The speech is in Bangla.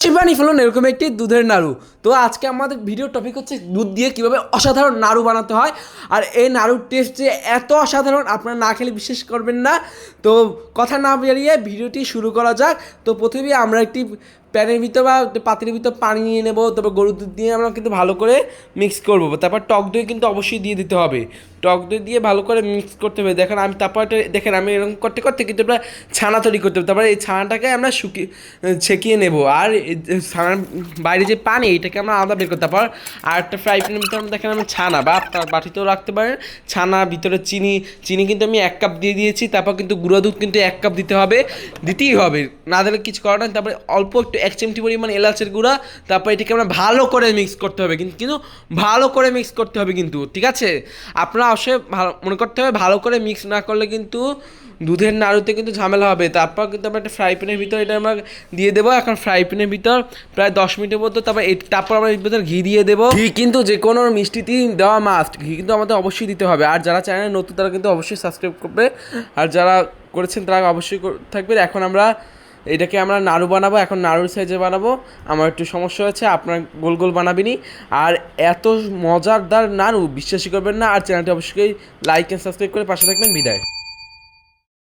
বানিয়ে ফেলুন, এরকম একটি দুধের নাড়ু। তো আজকে আমাদের ভিডিও টপিক হচ্ছে দুধ দিয়ে কীভাবে অসাধারণ নাড়ু বানাতে হয়। আর এই নাড়ুর টেস্ট যে এত অসাধারণ, আপনারা না খেলে বিশ্বাস করবেন না। তো কথা না বেরিয়ে ভিডিওটি শুরু করা যাক। তো প্রথমে আমরা একটি প্যানের ভিতর বা পাত্রের ভিতর পানি নিয়ে নেব, তারপর গরুর দুধ দিয়ে আমরা কিন্তু ভালো করে মিক্স করব। তারপর টক দই কিন্তু অবশ্যই দিয়ে দিতে হবে। টক দই দিয়ে ভালো করে মিক্স করতে হবে। দেখেন আমি তারপর দেখেন আমি এরকম করতে করতে কিন্তু আমরা ছানা তৈরি করতে হবে। তারপরে এই ছানাটাকে আমরা শুকিয়ে ছেঁকিয়ে নেব। আর ছানার বাইরে যে পানি, এটাকে আমরা আলাদা বের করতে তারপর আর একটা ফ্রাই প্যানের ভিতরে দেখেন আমি ছানা বা আপনার বাটিতেও রাখতে পারেন। ছানা, ভিতরে চিনি চিনি কিন্তু আমি এক কাপ দিয়ে দিয়েছি। তারপর কিন্তু গুঁড়ো দুধ কিন্তু এক কাপ দিতে হবে। দিতেই হবে। না দিলে কিছু করার নেই। তারপরে অল্প একটু এক চিমটি পরিমাণ এলাচের গুঁড়া, তারপর এটাকে আমরা ভালো করে মিক্স করতে হবে, কিন্তু কিন্তু ভালো করে মিক্স করতে হবে কিন্তু, ঠিক আছে? আপনারা অবশ্যই ভালো, মনে করতে হবে ভালো করে মিক্স না করলে কিন্তু দুধের নাড়ুতে কিন্তু ঝামেলা হবে। তারপর কিন্তু আমরা একটা ফ্রাই প্যানের ভিতর এটা আমরা দিয়ে দেবো, এখন ফ্রাই প্যানের ভিতর প্রায় দশ মিনিটের মতো তারপর তারপর আমরা এর ভিতর ঘি দিয়ে দেবো। ঘি কিন্তু যে কোনো মিষ্টিতেই দেওয়া মাস্ট ঘি কিন্তু আমাদের অবশ্যই দিতে হবে। আর যারা চ্যানেলে নতুন তারা কিন্তু অবশ্যই সাবস্ক্রাইব করবে। আর যারা করেছেন তারা অবশ্যই থাকবে এখন আমরা এটাকে আমরা নাড়ু বানাবো, এখন নাড়ুর সাইজে বানাবো। আমার একটু সমস্যা হয়েছে, আপনার গোল গোল বানাবিনি আর এত মজারদার নাড়ু বিশ্বাসই করবেন না, আর চ্যানেলটি অবশ্যই লাইক অ্যান্ড সাবস্ক্রাইব করে পাশে থাকবেন। বিদায়।